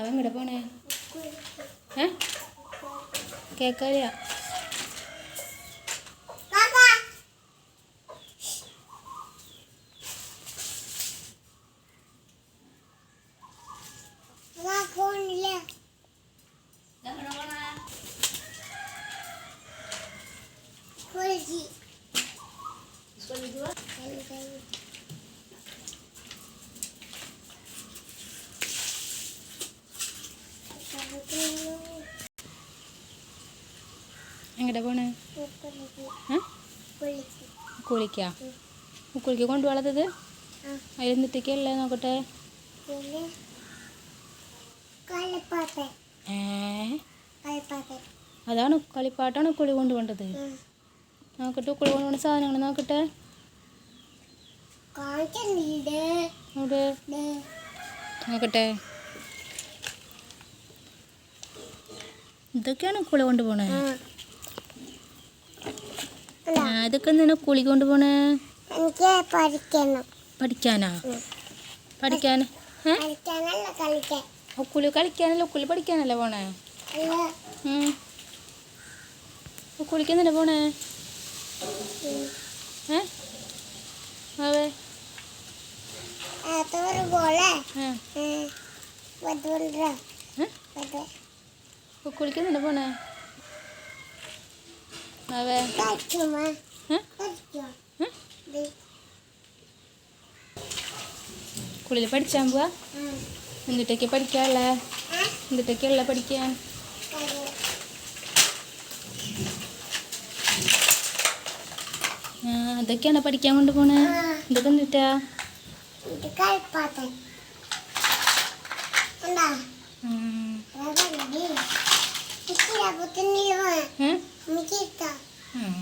എങ്ങടെ പോണേ? ഏ? കേക്കാറിയ Thank കുളിച്ച് എങ്ങടെ പോണ്? കുളിക്കാ? കുളിക്ക് കൊണ്ടുപോകാത്തത്? ആ അതിലെന്നിട്ടേക്കല്ലേ നോക്കട്ടെ. അതാണ് കളിപ്പാട്ടാണ് കുളി കൊണ്ടുപോകേണ്ടത്. വേണ്ടത് നോക്കട്ടെ കുളി കൊണ്ടുപോകുന്ന സാധനങ്ങൾ നോക്കട്ടെ. നോക്കട്ടെ. ഇതൊക്കെയാണ് കുളി കൊണ്ടുപോണേ പോണേ. ഇതൊക്കെ എന്തിനാ കുളി എനിക്ക് പഠിക്കണം. പഠിക്കാനാ. പഠിക്കാൻ? ഏ? കളിക്കാനല്ല കളിക്കാൻ. കുളി കളിക്കാനല്ല? കുളി പഠിക്കാനല്ലേ പോണേ? അല്ല. ഉം. ഓ, കുളിക്കുന്നില്ല പോണേ. ഏ? അതെ. ഏ? കുളിക്കുന്നില്ല പോണേ അവേ. കുളിയിൽ പഠിച്ചാൻ പോവാ ഉം. എന്നിട്ടൊക്കെ പഠിക്കാനുള്ളേ ആ, എന്നിട്ടൊക്കെയുള്ള പഠിക്കാൻ അതൊക്കെയാണ് പഠിക്കാൻ കൊണ്ട് പോണേ. ഇതൊക്കെ എന്നിട്ടാ ഉം. അതല്ലേ ഇച്ചിരി പുത്തുന്നില്ല ഏ എനിക്ക് ഇഷ്ടം ഉം.